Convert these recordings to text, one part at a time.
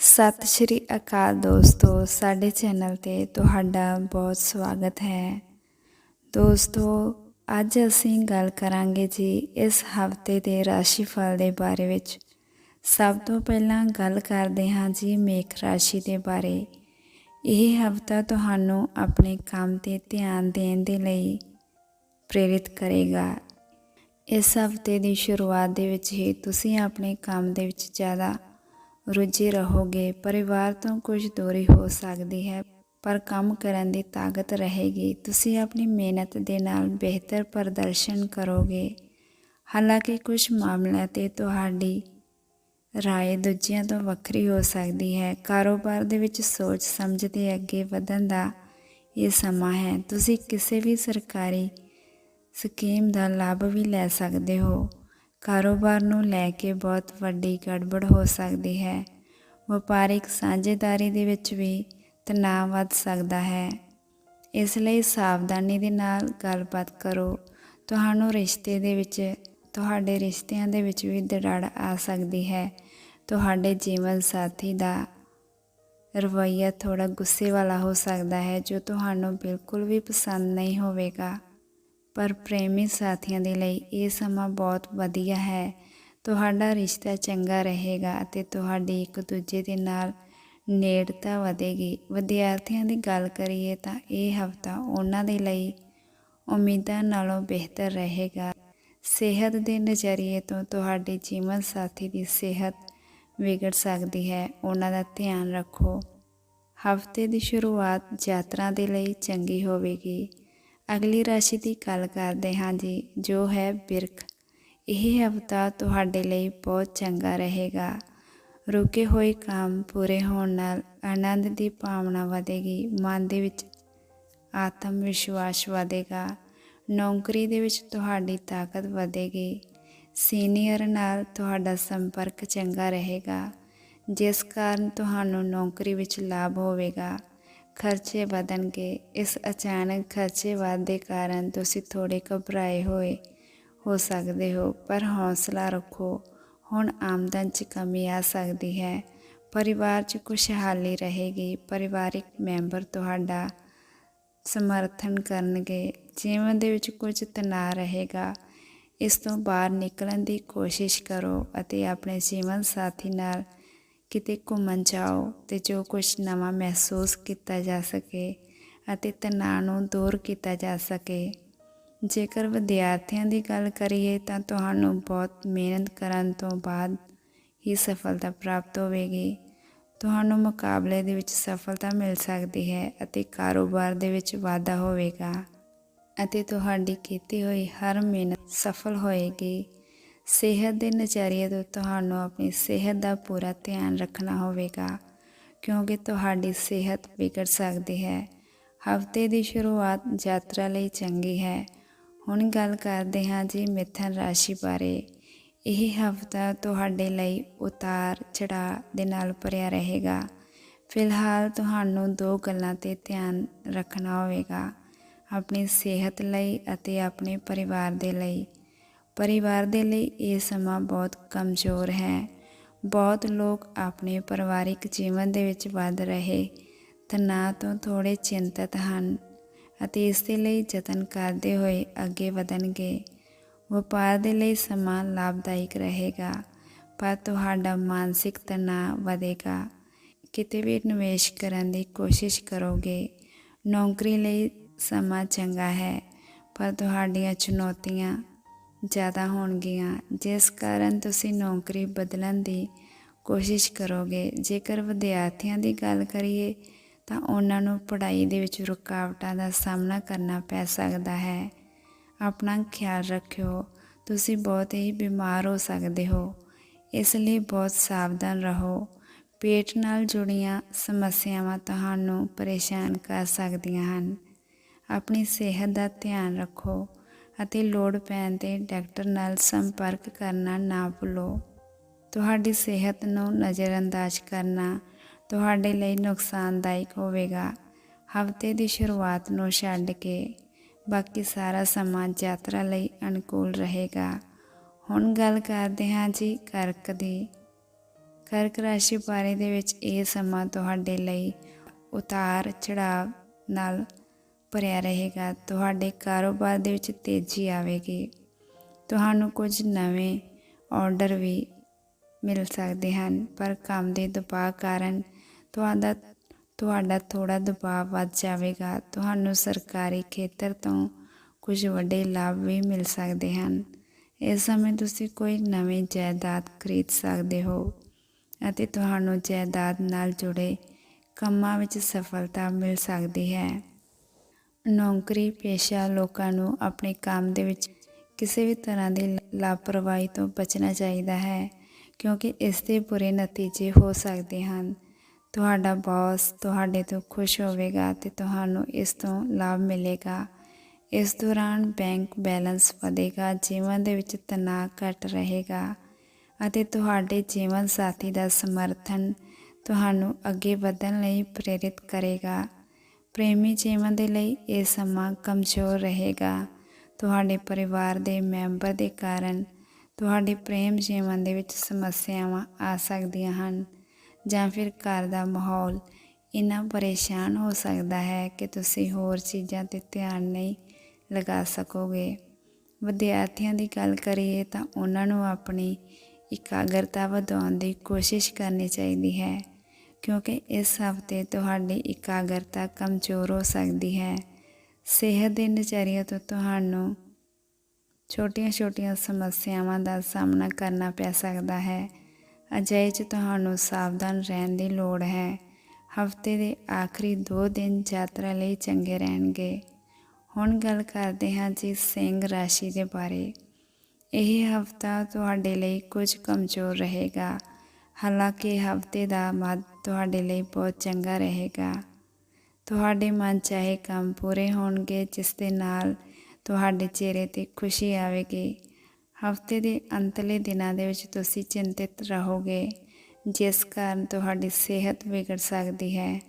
ਸਤਿ ਸ਼੍ਰੀ ਅਕਾਲ ਦੋਸਤੋ, ਸਾਡੇ ਚੈਨਲ ਤੇ ਤੁਹਾਡਾ ਬਹੁਤ ਸਵਾਗਤ ਹੈ। ਦੋਸਤੋ, ਅੱਜ ਅਸੀਂ ਗੱਲ ਕਰਾਂਗੇ ਜੀ ਇਸ ਹਫ਼ਤੇ ਦੇ ਰਾਸ਼ੀ ਫਲ ਦੇ ਬਾਰੇ ਵਿੱਚ। ਸਭ ਤੋਂ ਪਹਿਲਾਂ ਗੱਲ ਕਰਦੇ ਹਾਂ ਜੀ ਮੇਖ ਰਾਸ਼ੀ ਦੇ ਬਾਰੇ। ਇਹ ਹਫਤਾ ਤੁਹਾਨੂੰ ਆਪਣੇ ਕੰਮ ਤੇ ਧਿਆਨ ਦੇਣ ਦੇ ਲਈ ਪ੍ਰੇਰਿਤ ਕਰੇਗਾ। ਇਸ ਹਫ਼ਤੇ ਦੀ ਸ਼ੁਰੂਆਤ ਦੇ ਵਿੱਚ ਹੀ ਤੁਸੀਂ ਆਪਣੇ ਕੰਮ ਦੇ ਵਿੱਚ ਜ਼ਿਆਦਾ ਰੁੱਝੇ ਰਹੋਗੇ, ਪਰਿਵਾਰ ਤੋਂ ਕੁਝ ਦੂਰੀ ਹੋ ਸਕਦੀ ਹੈ, ਪਰ ਕੰਮ ਕਰਨ ਦੀ ਤਾਕਤ ਰਹੇਗੀ। ਤੁਸੀਂ ਆਪਣੀ ਮਿਹਨਤ ਦੇ ਨਾਲ ਬਿਹਤਰ ਪ੍ਰਦਰਸ਼ਨ ਕਰੋਗੇ। ਹਾਲਾਂਕਿ ਕੁਝ ਮਾਮਲਿਆਂ ਤੇ ਤੁਹਾਡੀ ਰਾਏ ਦੂਜਿਆਂ ਤੋਂ ਵੱਖਰੀ ਹੋ ਸਕਦੀ ਹੈ। ਕਾਰੋਬਾਰ ਦੇ ਵਿੱਚ ਸੋਚ ਸਮਝ ਕੇ ਅੱਗੇ ਵਧਣ ਦਾ ਇਹ ਸਮਾਂ ਹੈ। ਤੁਸੀਂ ਕਿਸੇ ਵੀ ਸਰਕਾਰੀ ਸਕੀਮ ਦਾ ਲਾਭ ਵੀ ਲੈ ਸਕਦੇ ਹੋ। ਕਾਰੋਬਾਰ ਨੂੰ ਲੈ ਕੇ ਬਹੁਤ ਵੱਡੀ ਗੜਬੜ ਹੋ ਸਕਦੀ ਹੈ। ਵਪਾਰਿਕ ਸਾਂਝੇਦਾਰੀ ਦੇ ਵਿੱਚ ਵੀ ਤਣਾਅ ਵੱਧ ਸਕਦਾ ਹੈ। ਇਸ ਲਈ ਸਾਵਧਾਨੀ ਦੇ ਨਾਲ ਗੱਲਬਾਤ ਕਰੋ। ਤੁਹਾਨੂੰ ਰਿਸ਼ਤੇ ਦੇ ਵਿੱਚ, ਤੁਹਾਡੇ ਰਿਸ਼ਤਿਆਂ ਦੇ ਵਿੱਚ ਵੀ ਦਰਾੜ ਆ ਸਕਦੀ ਹੈ। ਤੁਹਾਡੇ ਜੀਵਨ ਸਾਥੀ ਦਾ ਰਵੱਈਆ ਥੋੜਾ ਗੁੱਸੇ ਵਾਲਾ ਹੋ ਸਕਦਾ ਹੈ, ਜੋ ਤੁਹਾਨੂੰ ਬਿਲਕੁਲ ਵੀ ਪਸੰਦ ਨਹੀਂ ਹੋਵੇਗਾ। ਪਰ ਪ੍ਰੇਮੀ ਸਾਥੀਆਂ ਦੇ ਲਈ ਇਹ ਸਮਾਂ ਬਹੁਤ ਵਧੀਆ ਹੈ। ਤੁਹਾਡਾ ਰਿਸ਼ਤਾ ਚੰਗਾ ਰਹੇਗਾ ਅਤੇ ਤੁਹਾਡੀ ਇੱਕ ਦੂਜੇ ਦੇ ਨਾਲ ਨੇੜਤਾ ਵਧੇਗੀ। ਵਿਦਿਆਰਥੀਆਂ ਦੀ ਗੱਲ ਕਰੀਏ ਤਾਂ ਇਹ ਹਫਤਾ ਉਹਨਾਂ ਦੇ ਲਈ ਉਮੀਦਾਂ ਨਾਲੋਂ ਬਿਹਤਰ ਰਹੇਗਾ। ਸਿਹਤ ਦੇ ਨਜ਼ਰੀਏ ਤੋਂ ਤੁਹਾਡੇ ਜੀਵਨ ਸਾਥੀ ਦੀ ਸਿਹਤ ਵਿਗੜ ਸਕਦੀ ਹੈ। ਉਹਨਾਂ ਦਾ ਧਿਆਨ ਰੱਖੋ। ਹਫ਼ਤੇ ਦੀ ਸ਼ੁਰੂਆਤ ਯਾਤਰਾ ਦੇ ਲਈ ਚੰਗੀ ਹੋਵੇਗੀ। ਅਗਲੀ ਰਾਸ਼ੀ ਦੀ ਗੱਲ ਕਰਦੇ ਹਾਂ ਜੀ, ਜੋ ਹੈ ਬਿਰਖ। ਇਹ ਹਫਤਾ ਤੁਹਾਡੇ ਲਈ ਬਹੁਤ ਚੰਗਾ ਰਹੇਗਾ। ਰੁਕੇ ਹੋਏ ਕੰਮ ਪੂਰੇ ਹੋਣ ਨਾਲ ਆਨੰਦ ਦੀ ਭਾਵਨਾ ਵਧੇਗੀ, ਮਨ ਦੇ ਵਿੱਚ ਆਤਮ ਵਿਸ਼ਵਾਸ ਵਧੇਗਾ, ਨੌਕਰੀ ਦੇ ਵਿੱਚ ਤੁਹਾਡੀ ਤਾਕਤ ਵਧੇਗੀ, ਸੀਨੀਅਰ ਨਾਲ ਤੁਹਾਡਾ ਸੰਪਰਕ ਚੰਗਾ ਰਹੇਗਾ, ਜਿਸ ਕਾਰਨ ਤੁਹਾਨੂੰ ਨੌਕਰੀ ਵਿੱਚ ਲਾਭ ਹੋਵੇਗਾ। ਖਰਚੇ ਵਧਣਗੇ। ਇਸ ਅਚਾਨਕ ਖਰਚੇ ਵਾਧ ਦੇ ਕਾਰਨ ਤੁਸੀਂ ਥੋੜੇ ਘਬਰਾਏ ਹੋਏ ਹੋ ਸਕਦੇ ਹੋ, ਪਰ ਹੌਸਲਾ ਰੱਖੋ। ਹੁਣ ਆਮਦਨ 'ਚ ਕਮੀ ਆ ਸਕਦੀ ਹੈ। ਪਰਿਵਾਰ 'ਚ ਖੁਸ਼ਹਾਲੀ ਰਹੇਗੀ। ਪਰਿਵਾਰਿਕ ਮੈਂਬਰ ਤੁਹਾਡਾ ਸਮਰਥਨ ਕਰਨਗੇ। ਜੀਵਨ ਦੇ ਵਿੱਚ ਕੁਝ ਤਣਾਅ ਰਹੇਗਾ। ਇਸ ਤੋਂ ਬਾਹਰ ਨਿਕਲਣ ਦੀ ਕੋਸ਼ਿਸ਼ ਕਰੋ ਅਤੇ ਆਪਣੇ ਜੀਵਨ ਸਾਥੀ ਨਾਲ ਕਿਤੇ ਘੁੰਮਣ ਜਾਓ ਤੇ ਜੋ ਕੁਝ ਨਵਾਂ ਮਹਿਸੂਸ ਕੀਤਾ ਜਾ ਸਕੇ ਅਤੇ ਤਣਾਅ ਨੂੰ ਦੂਰ ਕੀਤਾ ਜਾ ਸਕੇ। ਜੇਕਰ ਵਿਦਿਆਰਥੀਆਂ ਦੀ ਗੱਲ ਕਰੀਏ ਤਾਂ ਤੁਹਾਨੂੰ ਬਹੁਤ ਮਿਹਨਤ ਕਰਨ ਤੋਂ ਬਾਅਦ ਹੀ ਸਫਲਤਾ ਪ੍ਰਾਪਤ ਹੋਵੇਗੀ। ਤੁਹਾਨੂੰ ਮੁਕਾਬਲੇ ਦੇ ਵਿੱਚ ਸਫਲਤਾ ਮਿਲ ਸਕਦੀ ਹੈ ਅਤੇ ਕਾਰੋਬਾਰ ਦੇ ਵਿੱਚ ਵਾਧਾ ਹੋਵੇਗਾ ਅਤੇ ਤੁਹਾਡੀ ਕੀਤੀ ਹੋਈ ਹਰ ਮਿਹਨਤ ਸਫਲ ਹੋਏਗੀ। ਸਿਹਤ ਦੇ ਨਜ਼ਰੀਏ ਤੋਂ ਤੁਹਾਨੂੰ ਆਪਣੀ ਸਿਹਤ ਦਾ ਪੂਰਾ ਧਿਆਨ ਰੱਖਣਾ ਹੋਵੇਗਾ, ਕਿਉਂਕਿ ਤੁਹਾਡੀ ਸਿਹਤ ਵਿਗੜ ਸਕਦੀ ਹੈ। ਹਫ਼ਤੇ ਦੀ ਸ਼ੁਰੂਆਤ ਯਾਤਰਾ ਲਈ ਚੰਗੀ ਹੈ। ਹੁਣ ਗੱਲ ਕਰਦੇ ਹਾਂ ਜੀ ਮਿਥਨ ਰਾਸ਼ੀ ਬਾਰੇ। ਇਹ ਹਫਤਾ ਤੁਹਾਡੇ ਲਈ ਉਤਾਰ ਚੜਾ ਦੇ ਨਾਲ ਭਰਿਆ ਰਹੇਗਾ। ਫਿਲਹਾਲ ਤੁਹਾਨੂੰ ਦੋ ਗੱਲਾਂ ਤੇ ਧਿਆਨ ਰੱਖਣਾ ਹੋਵੇਗਾ, ਆਪਣੀ ਸਿਹਤ ਲਈ ਅਤੇ ਆਪਣੇ ਪਰਿਵਾਰ ਦੇ ਲਈ। ਪਰਿਵਾਰ ਦੇ ਲਈ ਇਹ ਸਮਾਂ ਬਹੁਤ ਕਮਜ਼ੋਰ ਹੈ। ਬਹੁਤ ਲੋਕ ਆਪਣੇ ਪਰਿਵਾਰਿਕ ਜੀਵਨ ਦੇ ਵਿੱਚ ਵੱਧ ਰਹੇ ਤਣਾਅ ਤੋਂ ਥੋੜੇ ਚਿੰਤਤ ਹਨ ਅਤੇ ਇਸ ਦੇ ਲਈ ਯਤਨ ਕਰਦੇ ਹੋਏ ਅੱਗੇ ਵਧਣਗੇ। ਵਪਾਰ ਦੇ ਲਈ ਸਮਾਂ ਲਾਭਦਾਇਕ ਰਹੇਗਾ, ਪਰ ਤੁਹਾਡਾ ਮਾਨਸਿਕ ਤਣਾਅ ਵਧੇਗਾ। ਕਿਤੇ ਵੀ ਨਿਵੇਸ਼ ਕਰਨ ਦੀ ਕੋਸ਼ਿਸ਼ ਕਰੋਗੇ, ਨੌਕਰੀ ਲਈ ਸਮਾਂ ਚੰਗਾ ਹੈ, ਪਰ ਤੁਹਾਡੀਆਂ ਚੁਣੌਤੀਆਂ ਜ਼ਿਆਦਾ ਹੋਣਗੀਆਂ। ਜਿਸ ਕਾਰਨ ਤੁਸੀਂ ਨੌਕਰੀ ਬਦਲਣ ਦੀ ਕੋਸ਼ਿਸ਼ ਕਰੋਗੇ। ਜੇਕਰ ਵਿਦਿਆਰਥੀਆਂ ਦੀ ਗੱਲ ਕਰੀਏ, ਤਾਂ ਉਹਨਾਂ ਨੂੰ ਪੜ੍ਹਾਈ ਦੇ ਵਿੱਚ ਰੁਕਾਵਟਾਂ ਦਾ ਸਾਹਮਣਾ ਕਰਨਾ ਪੈ ਸਕਦਾ ਹੈ। ਆਪਣਾ ਖਿਆਲ ਰੱਖਿਓ, ਤੁਸੀਂ ਬਹੁਤ ਹੀ ਬਿਮਾਰ ਹੋ ਸਕਦੇ ਹੋ। ਇਸ ਲਈ ਬਹੁਤ ਸਾਵਧਾਨ ਰਹੋ। ਪੇਟ ਨਾਲ ਜੁੜੀਆਂ ਸਮੱਸਿਆਵਾਂ ਤੁਹਾਨੂੰ ਪਰੇਸ਼ਾਨ ਕਰ ਸਕਦੀਆਂ ਹਨ। ਆਪਣੀ ਸਿਹਤ ਦਾ ਧਿਆਨ ਰੱਖੋ। ਅਤੇ ਲੋੜ ਪੈਣ ਤੇ ਡਾਕਟਰ ਨਾਲ ਸੰਪਰਕ ਕਰਨਾ ਨਾ ਭੁੱਲੋ। ਤੁਹਾਡੀ ਸਿਹਤ ਨੂੰ ਨਜ਼ਰਅੰਦਾਜ਼ ਕਰਨਾ ਤੁਹਾਡੇ ਲਈ ਨੁਕਸਾਨਦਾਇਕ ਹੋਵੇਗਾ। ਹਫ਼ਤੇ ਦੀ ਸ਼ੁਰੂਆਤ ਨੂੰ ਛੱਡ ਕੇ ਬਾਕੀ ਸਾਰਾ ਸਮਾਂ ਯਾਤਰਾ ਲਈ ਅਨੁਕੂਲ ਰਹੇਗਾ। ਹੁਣ ਗੱਲ ਕਰਦੇ ਹਾਂ ਜੀ ਕਰਕ ਦੀ। ਕਰਕ ਰਾਸ਼ੀ ਬਾਰੇ ਦੇ ਵਿੱਚ ਇਹ ਸਮਾਂ ਤੁਹਾਡੇ ਲਈ ਉਤਾਰ ਚੜਾਵ ਨਾਲ ਭਰਿਆ ਰਹੇਗਾ, ਤੁਹਾਡੇ ਕਾਰੋਬਾਰ ਦੇ ਵਿੱਚ ਤੇਜ਼ੀ ਆਵੇਗੀ। ਤੁਹਾਨੂੰ ਕੁਝ ਨਵੇਂ ਆਰਡਰ ਵੀ ਮਿਲ ਸਕਦੇ ਹਨ, ਪਰ ਕੰਮ ਦੇ ਦਬਾਅ ਕਾਰਨ ਤੁਹਾਡਾ ਤੁਹਾਡਾ ਥੋੜਾ ਦਬਾਅ ਵੱਧ ਜਾਵੇਗਾ। ਤੁਹਾਨੂੰ ਸਰਕਾਰੀ ਖੇਤਰ ਤੋਂ ਕੁਝ ਵੱਡੇ ਲਾਭ ਵੀ ਮਿਲ ਸਕਦੇ ਹਨ। ਇਸ ਸਮੇਂ ਤੁਸੀਂ ਕੋਈ ਨਵੀਂ ਜਾਇਦਾਦ ਖਰੀਦ ਸਕਦੇ ਹੋ ਅਤੇ ਤੁਹਾਨੂੰ ਜਾਇਦਾਦ ਨਾਲ ਜੁੜੇ ਕੰਮਾਂ ਵਿੱਚ ਸਫਲਤਾ ਮਿਲ ਸਕਦੀ ਹੈ। ਨੌਕਰੀ ਪੇਸ਼ਾ ਲੋਕਾਂ ਨੂੰ ਆਪਣੇ ਕੰਮ ਦੇ ਵਿੱਚ ਕਿਸੇ ਵੀ ਤਰ੍ਹਾਂ ਦੀ ਲਾਪਰਵਾਹੀ ਤੋਂ ਬਚਣਾ ਚਾਹੀਦਾ ਹੈ, ਕਿਉਂਕਿ ਇਸ ਦੇ ਬੁਰੇ ਨਤੀਜੇ ਹੋ ਸਕਦੇ ਹਨ। ਤੁਹਾਡਾ ਬੌਸ ਤੁਹਾਡੇ ਤੋਂ ਖੁਸ਼ ਹੋਵੇਗਾ ਤੇ ਤੁਹਾਨੂੰ ਇਸ ਤੋਂ ਲਾਭ ਮਿਲੇਗਾ। ਇਸ ਦੌਰਾਨ ਬੈਂਕ ਬੈਲੈਂਸ ਵਧੇਗਾ, ਜੀਵਨ ਦੇ ਵਿੱਚ ਤਣਾਅ ਘਟ ਰਹੇਗਾ ਅਤੇ ਤੁਹਾਡੇ ਜੀਵਨ ਸਾਥੀ ਦਾ ਸਮਰਥਨ ਤੁਹਾਨੂੰ ਅੱਗੇ ਵਧਣ ਲਈ ਪ੍ਰੇਰਿਤ ਕਰੇਗਾ। ਪ੍ਰੇਮੀ ਜੀਵਨ ਦੇ ਲਈ ਇਹ ਸਮਾਂ ਕਮਜ਼ੋਰ ਰਹੇਗਾ। ਤੁਹਾਡੇ ਪਰਿਵਾਰ ਦੇ ਮੈਂਬਰ ਦੇ ਕਾਰਨ ਤੁਹਾਡੇ ਪ੍ਰੇਮ ਜੀਵਨ ਦੇ ਵਿੱਚ ਸਮੱਸਿਆਵਾਂ ਆ ਸਕਦੀਆਂ ਹਨ ਜਾਂ ਫਿਰ ਘਰ ਦਾ ਮਾਹੌਲ ਇੰਨਾ ਪਰੇਸ਼ਾਨ ਹੋ ਸਕਦਾ ਹੈ ਕਿ ਤੁਸੀਂ ਹੋਰ ਚੀਜ਼ਾਂ ਤੇ ਧਿਆਨ ਨਹੀਂ ਲਗਾ ਸਕੋਗੇ। ਵਿਦਿਆਰਥੀਆਂ ਦੀ ਗੱਲ ਕਰੀਏ ਤਾਂ ਉਹਨਾਂ ਨੂੰ ਆਪਣੀ ਇਕਾਗਰਤਾ ਵਧਾਉਣ ਦੀ ਕੋਸ਼ਿਸ਼ ਕਰਨੀ ਚਾਹੀਦੀ ਹੈ। ਕਿਉਂਕਿ ਇਸ ਹਫ਼ਤੇ ਤੁਹਾਡੀ ਇਕਾਗਰਤਾ ਕਮਜ਼ੋਰ ਹੋ ਸਕਦੀ ਹੈ। ਸਿਹਤ ਦੇ ਨਜ਼ਰੀਏ ਤੋਂ ਤੁਹਾਨੂੰ ਛੋਟੀਆਂ-ਛੋਟੀਆਂ ਸਮੱਸਿਆਵਾਂ ਦਾ ਸਾਹਮਣਾ ਕਰਨਾ ਪੈ ਸਕਦਾ ਹੈ। ਅਜਿਹੇ 'ਚ ਤੁਹਾਨੂੰ ਸਾਵਧਾਨ ਰਹਿਣ ਦੀ ਲੋੜ ਹੈ। ਹਫ਼ਤੇ ਦੇ ਆਖਰੀ 2 ਦਿਨ ਯਾਤਰਾ ਲਈ ਚੰਗੇ ਰਹਿਣਗੇ। ਹੁਣ ਗੱਲ ਕਰਦੇ ਹਾਂ ਜੀ ਸਿੰਘ ਰਾਸ਼ੀ ਦੇ ਬਾਰੇ। ਇਹ ਹਫਤਾ ਤੁਹਾਡੇ ਲਈ ਕੁਝ ਕਮਜ਼ੋਰ ਰਹੇਗਾ। ਹਾਲਾਂਕਿ ਹਫ਼ਤੇ ਦਾ ਮੱਧ ਤੁਹਾਡੇ ਲਈ ਬਹੁਤ ਚੰਗਾ ਰਹੇਗਾ। ਤੁਹਾਡੇ ਮਨ ਚਾਹੇ ਕੰਮ ਪੂਰੇ ਹੋਣਗੇ, ਜਿਸ ਦੇ ਨਾਲ ਤੁਹਾਡੇ ਚਿਹਰੇ ਤੇ ਖੁਸ਼ੀ ਆਵੇਗੀ। ਹਫ਼ਤੇ ਦੇ ਅੰਤਲੇ ਦਿਨਾਂ ਦੇ ਵਿੱਚ ਤੁਸੀਂ ਚਿੰਤਿਤ ਰਹੋਗੇ, ਜਿਸ ਕਾਰਨ ਤੁਹਾਡੀ ਸਿਹਤ ਵਿਗੜ ਸਕਦੀ ਹੈ।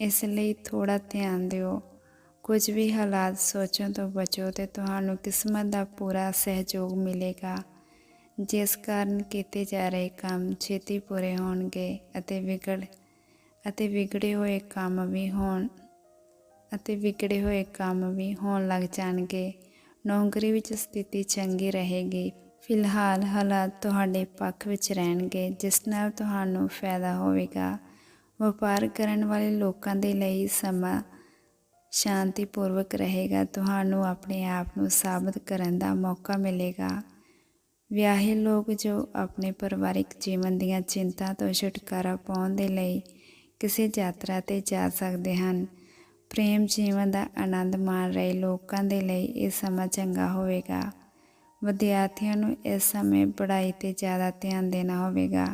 ਇਸ ਲਈ ਥੋੜਾ ਧਿਆਨ ਦਿਓ। ਕੁਝ ਵੀ ਹਾਲਾਤ ਸੋਚਣ ਤੋਂ ਬਚੋ ਤੇ ਤੁਹਾਨੂੰ ਕਿਸਮਤ ਦਾ ਪੂਰਾ ਸਹਿਯੋਗ ਮਿਲੇਗਾ। ਜਿਸ ਕਾਰਨ ਕੀਤੇ ਜਾ ਰਹੇ ਕੰਮ ਛੇਤੀ ਪੂਰੇ ਹੋਣਗੇ ਅਤੇ ਵਿਗੜ, ਅਤੇ ਵਿਗੜੇ ਹੋਏ ਕੰਮ ਵੀ ਹੋਣ, ਅਤੇ ਵਿਗੜੇ ਹੋਏ ਕੰਮ ਵੀ ਹੋਣ ਲੱਗ ਜਾਣਗੇ। ਨੌਕਰੀ ਵਿੱਚ ਸਥਿਤੀ ਚੰਗੀ ਰਹੇਗੀ। ਫਿਲਹਾਲ ਹਾਲਾਤ ਤੁਹਾਡੇ ਪੱਖ ਵਿੱਚ ਰਹਿਣਗੇ, ਜਿਸ ਨਾਲ ਤੁਹਾਨੂੰ ਫਾਇਦਾ ਹੋਵੇਗਾ। ਵਪਾਰ ਕਰਨ ਵਾਲੇ ਲੋਕਾਂ ਦੇ ਲਈ ਸਮਾਂ ਸ਼ਾਂਤੀਪੂਰਵਕ ਰਹੇਗਾ। ਤੁਹਾਨੂੰ ਆਪਣੇ ਆਪ ਨੂੰ ਸਾਬਤ ਕਰਨ ਦਾ ਮੌਕਾ ਮਿਲੇਗਾ। ਵਿਆਹੇ ਲੋਕ ਜੋ ਆਪਣੇ ਪਰਿਵਾਰਿਕ ਜੀਵਨ ਦੀਆਂ ਚਿੰਤਾ ਤੋਂ ਛੁਟਕਾਰਾ ਪਾਉਣ ਦੇ ਲਈ ਕਿਸੇ ਯਾਤਰਾ ਤੇ ਜਾ ਸਕਦੇ ਹਨ। ਪ੍ਰੇਮ ਜੀਵਨ ਦਾ ਆਨੰਦ ਮਾਣ ਰਹੇ ਲੋਕਾਂ ਦੇ ਲਈ ਇਹ ਸਮਾਂ ਚੰਗਾ ਹੋਵੇਗਾ। ਵਿਦਿਆਰਥੀਆਂ ਨੂੰ ਇਸ ਸਮੇਂ ਪੜ੍ਹਾਈ ਤੇ ਜ਼ਿਆਦਾ ਧਿਆਨ ਦੇਣਾ ਹੋਵੇਗਾ।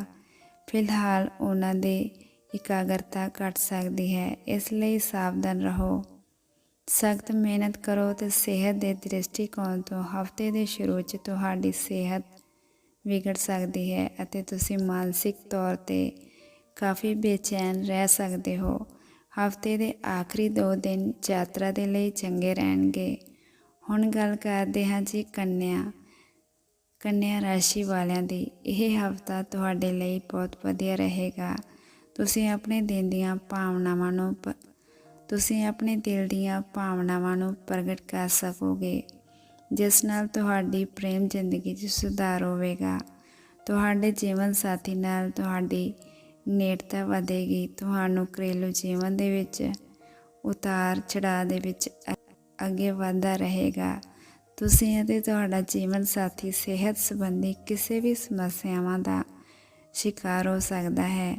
ਫਿਲਹਾਲ ਉਹਨਾਂ ਦੇ ਇਕਾਗਰਤਾ ਘਟ ਸਕਦੀ ਹੈ, ਇਸ ਲਈ ਸਾਵਧਾਨ ਰਹੋ। ਸਖਤ ਮਿਹਨਤ ਕਰੋ ਤੇ ਸਿਹਤ ਦੇ ਦ੍ਰਿਸ਼ਟੀਕੋਣ ਤੋਂ ਹਫ਼ਤੇ ਦੇ ਸ਼ੁਰੂ 'ਚ ਤੁਹਾਡੀ ਸਿਹਤ ਵਿਗੜ ਸਕਦੀ ਹੈ ਅਤੇ ਤੁਸੀਂ ਮਾਨਸਿਕ ਤੌਰ ਤੇ ਕਾਫੀ ਬੇਚੈਨ ਰਹਿ ਸਕਦੇ ਹੋ। ਹਫ਼ਤੇ ਦੇ ਆਖਰੀ 2 ਦਿਨ ਯਾਤਰਾ ਦੇ ਲਈ ਚੰਗੇ ਰਹਿਣਗੇ। ਹੁਣ ਗੱਲ ਕਰਦੇ ਹਾਂ ਜੀ ਕੰਨਿਆ ਕੰਨਿਆ ਰਾਸ਼ੀ ਵਾਲਿਆਂ ਦੀ। ਇਹ ਹਫਤਾ ਤੁਹਾਡੇ ਲਈ ਬਹੁਤ ਵਧੀਆ ਰਹੇਗਾ। ਤੁਸੀਂ ਆਪਣੇ ਦਿਨ ਦੀਆਂ ਭਾਵਨਾਵਾਂ ਨੂੰ ਤੁਸੀਂ ਆਪਣੇ ਦਿਲ ਦੀਆਂ ਭਾਵਨਾਵਾਂ ਨੂੰ ਪ੍ਰਗਟ ਕਰ ਸਕੋਗੇ, ਜਿਸ ਨਾਲ ਤੁਹਾਡੀ ਪ੍ਰੇਮ ਜ਼ਿੰਦਗੀ 'ਚ ਸੁਧਾਰ ਹੋਵੇਗਾ। ਤੁਹਾਡੇ ਜੀਵਨ ਸਾਥੀ ਨਾਲ ਤੁਹਾਡੀ ਨੇੜਤਾ ਵਧੇਗੀ। ਤੁਹਾਨੂੰ ਘਰੇਲੂ ਜੀਵਨ ਦੇ ਵਿੱਚ ਉਤਾਰ ਚੜਾਅ ਦੇ ਵਿੱਚ ਅੱਗੇ ਵਧਦਾ ਰਹੇਗਾ। ਤੁਸੀਂ ਅਤੇ ਤੁਹਾਡਾ ਜੀਵਨ ਸਾਥੀ ਸਿਹਤ ਸੰਬੰਧੀ ਕਿਸੇ ਵੀ ਸਮੱਸਿਆਵਾਂ ਦਾ ਸ਼ਿਕਾਰ ਹੋ ਸਕਦਾ ਹੈ।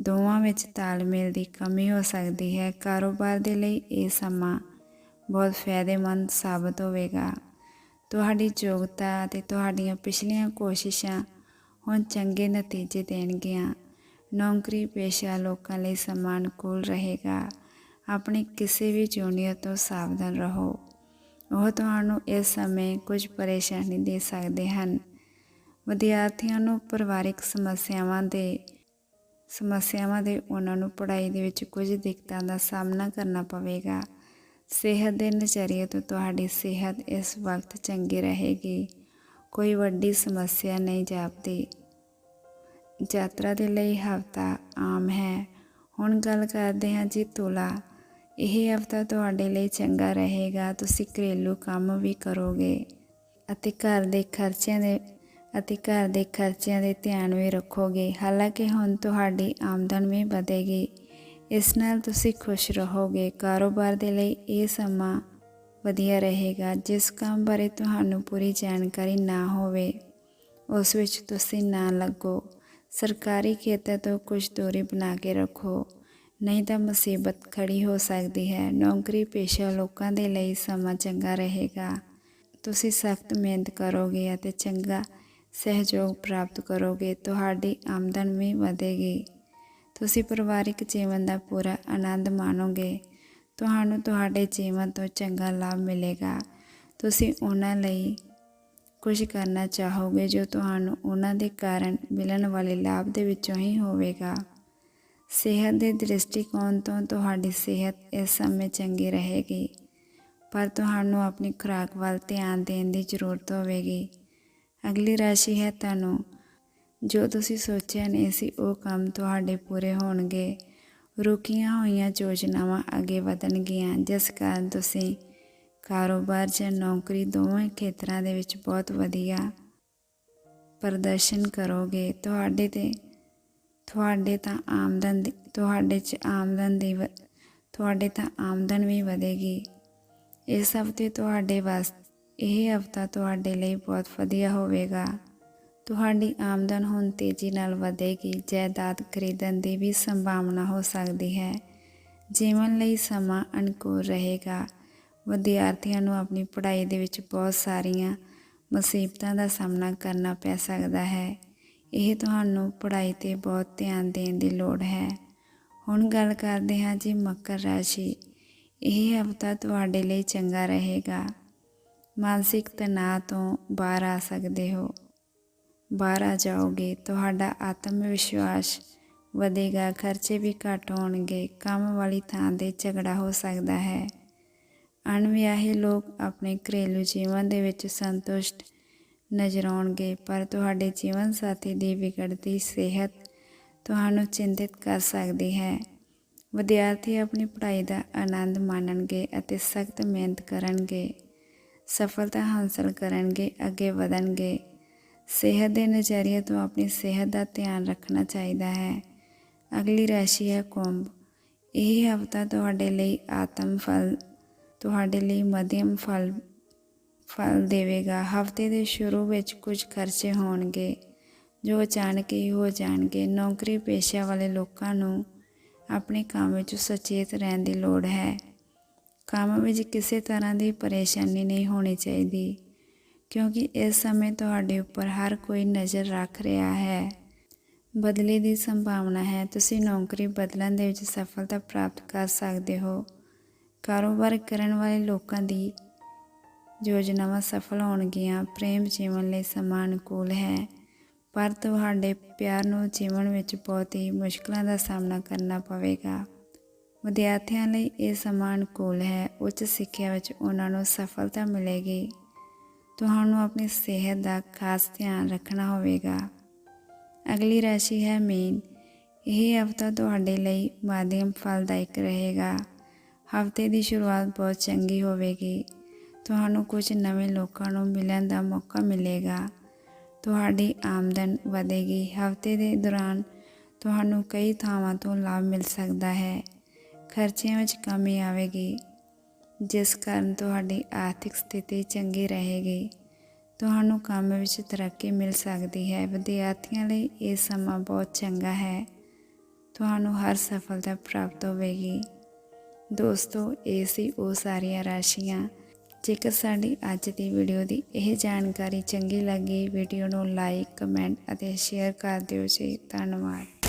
ਦੋਵਾਂ ਵਿੱਚ ਤਾਲਮੇਲ ਦੀ ਕਮੀ ਹੋ ਸਕਦੀ ਹੈ। ਕਾਰੋਬਾਰ ਦੇ ਲਈ ਇਹ ਸਮਾਂ ਬਹੁਤ ਫਾਇਦੇਮੰਦ ਸਾਬਤ ਹੋਵੇਗਾ। ਤੁਹਾਡੀ ਯੋਗਤਾ ਅਤੇ ਤੁਹਾਡੀਆਂ ਪਿਛਲੀਆਂ ਕੋਸ਼ਿਸ਼ਾਂ ਹੁਣ ਚੰਗੇ ਨਤੀਜੇ ਦੇਣਗੀਆਂ। ਨੌਕਰੀ ਪੇਸ਼ਾ ਲੋਕਾਂ ਲਈ ਸਮਾਂ ਅਨੁਕੂਲ ਰਹੇਗਾ। ਆਪਣੀ ਕਿਸੇ ਵੀ ਜੂਨੀਅਰ ਤੋਂ ਸਾਵਧਾਨ ਰਹੋ। ਉਹ ਤੁਹਾਨੂੰ ਇਸ ਸਮੇਂ ਕੁਝ ਪਰੇਸ਼ਾਨੀ ਦੇ ਸਕਦੇ ਹਨ। ਵਿਦਿਆਰਥੀਆਂ ਨੂੰ ਪਰਿਵਾਰਿਕ ਸਮੱਸਿਆਵਾਂ ਦੇ ਸਮੱਸਿਆਵਾਂ ਦੇ ਉਹਨਾਂ ਨੂੰ ਪੜ੍ਹਾਈ ਦੇ ਵਿੱਚ ਕੁਝ ਦਿੱਕਤਾਂ ਦਾ ਸਾਹਮਣਾ ਕਰਨਾ ਪਵੇਗਾ। ਸਿਹਤ ਦੇ ਨਜ਼ਰੀਏ ਤੋਂ ਤੁਹਾਡੀ ਸਿਹਤ ਇਸ ਵਕਤ ਚੰਗੀ ਰਹੇਗੀ। ਕੋਈ ਵੱਡੀ ਸਮੱਸਿਆ ਨਹੀਂ ਜਾਪਦੀ। ਯਾਤਰਾ ਦੇ ਲਈ ਹਫਤਾ ਆਮ ਹੈ। ਹੁਣ ਗੱਲ ਕਰਦੇ ਹਾਂ ਜੀ ਤੁਲਾ। ਇਹ ਹਫਤਾ ਤੁਹਾਡੇ ਲਈ ਚੰਗਾ ਰਹੇਗਾ। ਤੁਸੀਂ ਘਰੇਲੂ ਕੰਮ ਵੀ ਕਰੋਗੇ ਅਤੇ ਘਰ ਦੇ ਖਰਚਿਆਂ ਦੇ ਅਤੇ ਘਰ ਦੇ ਖਰਚਿਆਂ ਦੇ ਧਿਆਨ ਵੀ ਰੱਖੋਗੇ। ਹਾਲਾਂਕਿ ਹੁਣ ਤੁਹਾਡੀ ਆਮਦਨ ਵੀ ਵਧੇਗੀ। ਇਸ ਨਾਲ ਤੁਸੀਂ ਖੁਸ਼ ਰਹੋਗੇ। ਕਾਰੋਬਾਰ ਦੇ ਲਈ ਇਹ ਸਮਾਂ ਵਧੀਆ ਰਹੇਗਾ, ਜਿਸ ਕੰਮ ਬਾਰੇ ਤੁਹਾਨੂੰ ਪੂਰੀ ਜਾਣਕਾਰੀ ਨਾ ਹੋਵੇ, ਉਸ ਵਿੱਚ ਤੁਸੀਂ ਨਾ ਲੱਗੋ। ਸਰਕਾਰੀ ਖੇਤਰ ਤੋਂ ਕੁਝ ਦੂਰੀ ਬਣਾ ਕੇ ਰੱਖੋ। ਨਹੀਂ ਤਾਂ ਮੁਸੀਬਤ ਖੜੀ ਹੋ ਸਕਦੀ ਹੈ। ਨੌਕਰੀ ਪੇਸ਼ਾ ਲੋਕਾਂ ਦੇ ਲਈ ਸਮਾਂ ਚੰਗਾ ਰਹੇਗਾ। ਤੁਸੀਂ ਸਖਤ ਮਿਹਨਤ ਕਰੋਗੇ ਅਤੇ ਚੰਗਾ ਸਹਿਯੋਗ ਪ੍ਰਾਪਤ ਕਰੋਗੇ, ਤੁਹਾਡੀ ਆਮਦਨ ਵੀ ਵਧੇਗੀ। ਤੁਸੀਂ ਪਰਿਵਾਰਿਕ ਜੀਵਨ ਦਾ ਪੂਰਾ ਆਨੰਦ ਮਾਣੋਗੇ। ਤੁਹਾਨੂੰ ਤੁਹਾਡੇ ਜੀਵਨ ਤੋਂ ਚੰਗਾ ਲਾਭ ਮਿਲੇਗਾ। ਤੁਸੀਂ ਉਹਨਾਂ ਲਈ ਕੁਝ ਕਰਨਾ ਚਾਹੋਗੇ, ਜੋ ਤੁਹਾਨੂੰ ਉਹਨਾਂ ਦੇ ਕਾਰਨ ਮਿਲਣ ਵਾਲੇ ਲਾਭ ਦੇ ਵਿੱਚੋਂ ਹੀ ਹੋਵੇਗਾ। ਸਿਹਤ ਦੇ ਦ੍ਰਿਸ਼ਟੀਕੋਣ ਤੋਂ ਤੁਹਾਡੀ ਸਿਹਤ ਇਸ ਸਮੇਂ ਚੰਗੀ ਰਹੇਗੀ, ਪਰ ਤੁਹਾਨੂੰ ਆਪਣੀ ਖੁਰਾਕ ਵੱਲ ਧਿਆਨ ਦੇਣ ਦੀ ਜ਼ਰੂਰਤ ਹੋਵੇਗੀ। ਅਗਲੀ ਰਾਸ਼ੀ ਹੈ ਤੁਹਾਨੂੰ ਜੋ ਤੁਸੀਂ ਸੋਚਿਆ ਨਹੀਂ ਸੀ, ਉਹ ਕੰਮ ਤੁਹਾਡੇ ਪੂਰੇ ਹੋਣਗੇ। ਰੁਕੀਆਂ ਹੋਈਆਂ ਯੋਜਨਾਵਾਂ ਅੱਗੇ ਵਧਣਗੀਆਂ। ਜਿਸ ਕਾਰਨ ਤੁਸੀਂ ਕਾਰੋਬਾਰ ਜਾਂ ਨੌਕਰੀ ਦੋਵੇਂ ਖੇਤਰਾਂ ਦੇ ਵਿੱਚ ਬਹੁਤ ਵਧੀਆ ਪ੍ਰਦਰਸ਼ਨ ਕਰੋਗੇ। ਤੁਹਾਡੇ ਤੇ, ਤੁਹਾਡੇ ਤਾਂ ਆਮਦਨ ਦੀ, ਤੁਹਾਡੇ 'ਚ ਆਮਦਨ ਦੀ ਵ- ਤੁਹਾਡੇ ਤਾਂ ਆਮਦਨ ਵੀ ਵਧੇਗੀ। ਇਸ ਹਫ਼ਤੇ ਤੁਹਾਡੇ ਵਾਸਤੇ ਇਹ ਹਫਤਾ ਤੁਹਾਡੇ ਲਈ ਬਹੁਤ ਵਧੀਆ ਹੋਵੇਗਾ। ਤੁਹਾਡੀ ਆਮਦਨ ਹੁਣ ਤੇਜ਼ੀ ਨਾਲ ਵਧੇਗੀ, ਜਾਇਦਾਦ ਖਰੀਦਣ ਦੀ ਵੀ ਸੰਭਾਵਨਾ ਹੋ ਸਕਦੀ ਹੈ। ਜੀਵਨ ਲਈ ਸਮਾਂ ਅਨੁਕੂਲ ਰਹੇਗਾ। ਵਿਦਿਆਰਥੀਆਂ ਨੂੰ ਆਪਣੀ ਪੜ੍ਹਾਈ ਦੇ ਵਿੱਚ ਬਹੁਤ ਸਾਰੀਆਂ ਮੁਸੀਬਤਾਂ ਦਾ ਸਾਹਮਣਾ ਕਰਨਾ ਪੈ ਸਕਦਾ ਹੈ। ਇਹ ਤੁਹਾਨੂੰ ਪੜ੍ਹਾਈ ਤੇ ਬਹੁਤ ਧਿਆਨ ਦੇਣ ਦੀ ਲੋੜ ਹੈ। ਹੁਣ ਗੱਲ ਕਰਦੇ ਹਾਂ ਜੀ ਮਕਰ ਰਾਸ਼ੀ। ਇਹ ਹਫਤਾ ਤੁਹਾਡੇ ਲਈ ਚੰਗਾ ਰਹੇਗਾ। ਮਾਨਸਿਕ ਤਣਾਅ ਤੋਂ ਬਾਹਰ ਆ ਸਕਦੇ ਹੋ। ਬਾਹਰ ਆ ਜਾਓਗੇ, ਤੁਹਾਡਾ ਆਤਮ ਵਿਸ਼ਵਾਸ ਵਧੇਗਾ, ਖਰਚੇ ਵੀ ਘੱਟ ਹੋਣਗੇ, ਕੰਮ ਵਾਲੀ ਥਾਂ ਤੇ ਝਗੜਾ ਹੋ ਸਕਦਾ ਹੈ। ਅਣਵਿਆਹੇ ਲੋਕ ਆਪਣੇ ਘਰੇਲੂ ਜੀਵਨ ਦੇ ਵਿੱਚ ਸੰਤੁਸ਼ਟ ਨਜ਼ਰ ਆਉਣਗੇ, ਪਰ ਤੁਹਾਡੇ ਜੀਵਨ ਸਾਥੀ ਦੀ ਵਿਗੜਦੀ ਸਿਹਤ ਤੁਹਾਨੂੰ ਚਿੰਤਿਤ ਕਰ ਸਕਦੀ ਹੈ। ਵਿਦਿਆਰਥੀ ਆਪਣੀ ਪੜ੍ਹਾਈ ਦਾ ਆਨੰਦ ਮਾਣਨਗੇ ਅਤੇ ਸਖਤ ਮਿਹਨਤ ਕਰਨਗੇ। ਸਫਲਤਾ ਹਾਸਲ ਕਰਨਗੇ, ਅੱਗੇ ਵਧਣਗੇ ਸਿਹਤ ਦੇ ਨਜ਼ਰੀਏ ਤੋਂ ਆਪਣੀ ਸਿਹਤ ਦਾ ਧਿਆਨ ਰੱਖਣਾ ਚਾਹੀਦਾ ਹੈ। ਅਗਲੀ ਰਾਸ਼ੀ ਹੈ ਕੁੰਭ। ਇਹ ਹਫਤਾ ਤੁਹਾਡੇ ਲਈ ਆਤਮ ਫਲ, ਤੁਹਾਡੇ ਲਈ ਮਧਿਅਮ ਫਲ ਫਲ ਦੇਵੇਗਾ। ਹਫ਼ਤੇ ਦੇ ਸ਼ੁਰੂ ਵਿੱਚ ਕੁਝ ਖਰਚੇ ਹੋਣਗੇ, ਜੋ ਅਚਾਨਕ ਹੀ ਹੋ ਜਾਣਗੇ। ਨੌਕਰੀ ਪੇਸ਼ਾ ਵਾਲੇ ਲੋਕਾਂ ਨੂੰ ਆਪਣੇ ਕੰਮ ਵਿੱਚ ਸੁਚੇਤ ਰਹਿਣ ਦੀ ਲੋੜ ਹੈ। ਕੰਮ ਵਿੱਚ ਕਿਸੇ ਤਰ੍ਹਾਂ ਦੀ ਪਰੇਸ਼ਾਨੀ ਨਹੀਂ ਹੋਣੀ ਚਾਹੀਦੀ, ਕਿਉਂਕਿ ਇਸ ਸਮੇਂ ਤੁਹਾਡੇ ਉੱਪਰ ਹਰ ਕੋਈ ਨਜ਼ਰ ਰੱਖ ਰਿਹਾ ਹੈ। ਬਦਲੀ ਦੀ ਸੰਭਾਵਨਾ ਹੈ। ਤੁਸੀਂ ਨੌਕਰੀ ਬਦਲਣ ਦੇ ਵਿੱਚ ਸਫਲਤਾ ਪ੍ਰਾਪਤ ਕਰ ਸਕਦੇ ਹੋ। ਕਾਰੋਬਾਰ ਕਰਨ ਵਾਲੇ ਲੋਕਾਂ ਦੀ ਯੋਜਨਾਵਾਂ ਸਫਲ ਹੋਣਗੀਆਂ। ਪ੍ਰੇਮ ਜੀਵਨ ਲਈ ਸਮਾਂ ਅਨੁਕੂਲ ਹੈ। ਪਰ ਤੁਹਾਡੇ ਪਿਆਰ ਨੂੰ ਜੀਵਨ ਵਿੱਚ ਬਹੁਤ ਹੀ ਮੁਸ਼ਕਲਾਂ ਦਾ ਸਾਹਮਣਾ ਕਰਨਾ ਪਵੇਗਾ। ਵਿਦਿਆਰਥੀਆਂ ਲਈ ਇਹ ਸਮਾਂ ਅਨੁਕੂਲ ਹੈ, ਉੱਚ ਸਿੱਖਿਆ ਵਿੱਚ ਉਹਨਾਂ ਨੂੰ ਸਫਲਤਾ ਮਿਲੇਗੀ। ਤੁਹਾਨੂੰ ਆਪਣੀ ਸਿਹਤ ਦਾ ਖਾਸ ਧਿਆਨ ਰੱਖਣਾ ਹੋਵੇਗਾ। ਅਗਲੀ ਰਾਸ਼ੀ ਹੈ ਮੀਨ। ਇਹ ਹਫਤਾ ਤੁਹਾਡੇ ਲਈ ਮਾਧਿਅਮ ਫਲਦਾਇਕ ਰਹੇਗਾ। ਹਫ਼ਤੇ ਦੀ ਸ਼ੁਰੂਆਤ ਬਹੁਤ ਚੰਗੀ ਹੋਵੇਗੀ। ਤੁਹਾਨੂੰ ਕੁਝ ਨਵੇਂ ਲੋਕਾਂ ਨੂੰ ਮਿਲਣ ਦਾ ਮੌਕਾ ਮਿਲੇਗਾ। ਤੁਹਾਡੀ ਆਮਦਨ ਵਧੇਗੀ। ਹਫ਼ਤੇ ਦੇ ਦੌਰਾਨ ਤੁਹਾਨੂੰ ਕਈ ਥਾਵਾਂ ਤੋਂ ਲਾਭ ਮਿਲ ਸਕਦਾ ਹੈ। ਖਰਚਿਆਂ ਵਿੱਚ ਕਮੀ ਆਵੇਗੀ, ਜਿਸ ਕਾਰਨ ਤੁਹਾਡੀ ਆਰਥਿਕ ਸਥਿਤੀ ਚੰਗੀ ਰਹੇਗੀ। ਤੁਹਾਨੂੰ ਕੰਮ ਵਿੱਚ ਤਰੱਕੀ ਮਿਲ ਸਕਦੀ ਹੈ। ਵਿਦਿਆਰਥੀਆਂ ਲਈ ਇਹ ਸਮਾਂ ਬਹੁਤ ਚੰਗਾ ਹੈ। ਤੁਹਾਨੂੰ ਹਰ ਸਫਲਤਾ ਪ੍ਰਾਪਤ ਹੋਵੇਗੀ। ਦੋਸਤੋ, ਇਹ ਸੀ ਉਹ ਸਾਰੀਆਂ ਰਾਸ਼ੀਆਂ। ਜੇਕਰ ਸਾਡੀ ਅੱਜ ਦੀ ਵੀਡੀਓ ਦੀ ਇਹ ਜਾਣਕਾਰੀ ਚੰਗੀ ਲੱਗੀ, ਵੀਡੀਓ ਨੂੰ ਲਾਈਕ, ਕਮੈਂਟ ਅਤੇ ਸ਼ੇਅਰ ਕਰ ਦਿਓ ਜੀ। ਧੰਨਵਾਦ।